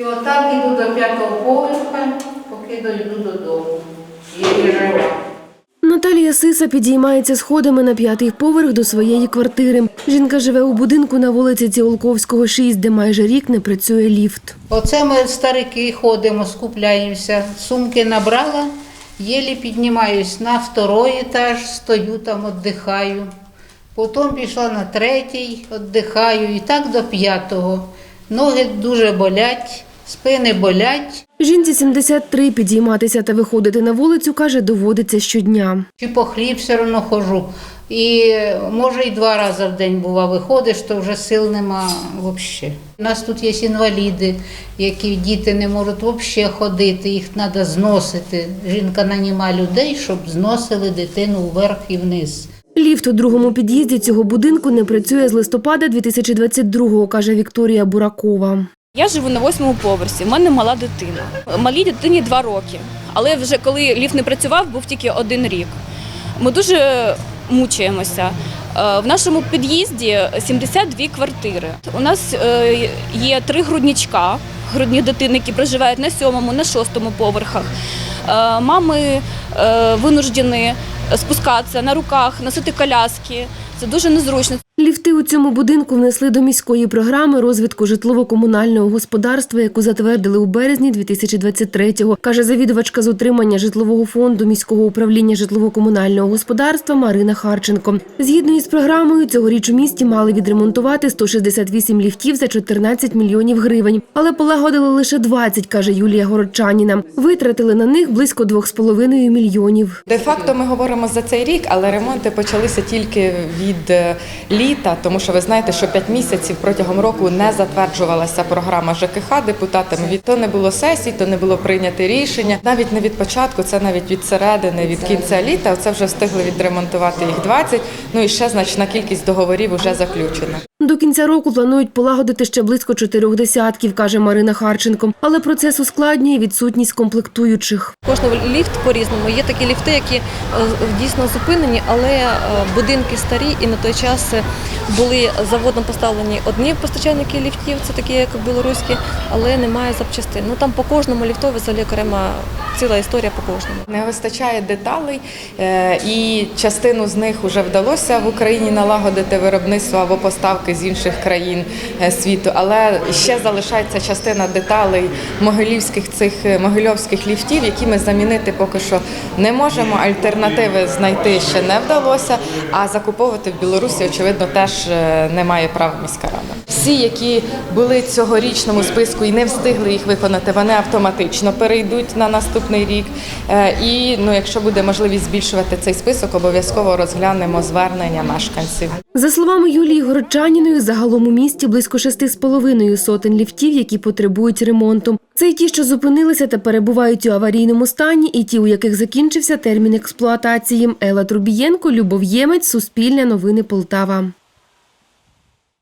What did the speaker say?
І отак іду до п'ятого поверха, поки дойду додому. І жива. Наталія Сиса підіймається сходами на п'ятий поверх до своєї квартири. Жінка живе у будинку на вулиці Ціолковського, 6, де майже рік не працює ліфт. Оце ми старики ходимо, скупляємося. Сумки набрала, єлі піднімаюсь на второй етаж, стою там, віддихаю. Потім пішла на третій, віддихаю і так до п'ятого. Ноги дуже болять, спини болять. Жінці 73, підійматися та виходити на вулицю, каже, доводиться щодня. Чи по хліб все одно хожу. І може і два рази в день бува виходиш, то вже сил нема взагалі. У нас тут є інваліди, які діти не можуть взагалі ходити, їх треба зносити. Жінка наніма людей, щоб зносили дитину вверх і вниз. Ліфт у другому під'їзді цього будинку не працює з листопада 2022-го, каже Вікторія Буракова. Я живу на восьмому поверсі. в мене мала дитина. Малій дитині два роки. Але вже коли ліфт не працював, був тільки один рік. Ми дуже мучаємося. Е, В нашому під'їзді 72 квартири. У нас е, є три грудничка, грудні дитини, які проживають на сьомому, на шостому поверхах. Е, Мами винуждені спускатися на руках, носити коляски. Це дуже незручно. Ліфти у цьому будинку внесли до міської програми розвитку житлово-комунального господарства, яку затвердили у березні 2023-го, каже завідувачка з утримання житлового фонду міського управління житлово-комунального господарства Марина Харченко. Згідно із програмою, цьогоріч у місті мали відремонтувати 168 ліфтів за 14 мільйонів гривень, але полагодили лише 20, каже Юлія Городчаніна. Витратили на них близько 2,5 мільйонів. Де-факто ми говоримо за цей рік, але ремонти почалися тільки від е, літа, тому що ви знаєте, що 5 місяців протягом року не затверджувалася програма ЖКХ депутатами. Від то не було сесій, то не було прийнято рішення. Навіть не від початку, це навіть від середини, від кінця літа. Це вже встигли відремонтувати їх 20, Ну і ще значна кількість договорів вже заключена. До кінця року планують полагодити ще близько чотирьох десятків, каже Марина Харченко. Але процес ускладнює відсутність комплектуючих. Кожний ліфт по-різному. Є такі ліфти, які е, дійсно зупинені, але е, будинки старі і на той час е, були заводом поставлені одні постачальники ліфтів, це такі як білоруські, але немає запчастин. Ну там по кожному ліфтові взагалі окрема ціла історія по кожному. Не вистачає деталей, і частину з них вже вдалося в Україні налагодити виробництво або поставки з інших країн е, світу. Але ще залишається частина деталей могилівських цих е, могильовських ліфтів, які ми замінити поки що не можемо. Альтернативи знайти ще не вдалося. А закуповувати в Білорусі, очевидно, теж е, не має права міська рада. Всі, які були в цьогорічному списку і не встигли їх виконати, вони автоматично перейдуть на наступний рік. І ну, якщо буде можливість збільшувати цей список, обов'язково розглянемо звернення мешканців. За словами Юлії Городчаніною, загалом у місті близько шести з половиною сотень ліфтів, які потребують ремонту. Це й ті, що зупинилися та перебувають у аварійному стані, і ті, у яких закінчився термін експлуатації. Ела Трубієнко, Любов Ємець, Суспільне новини Полтава.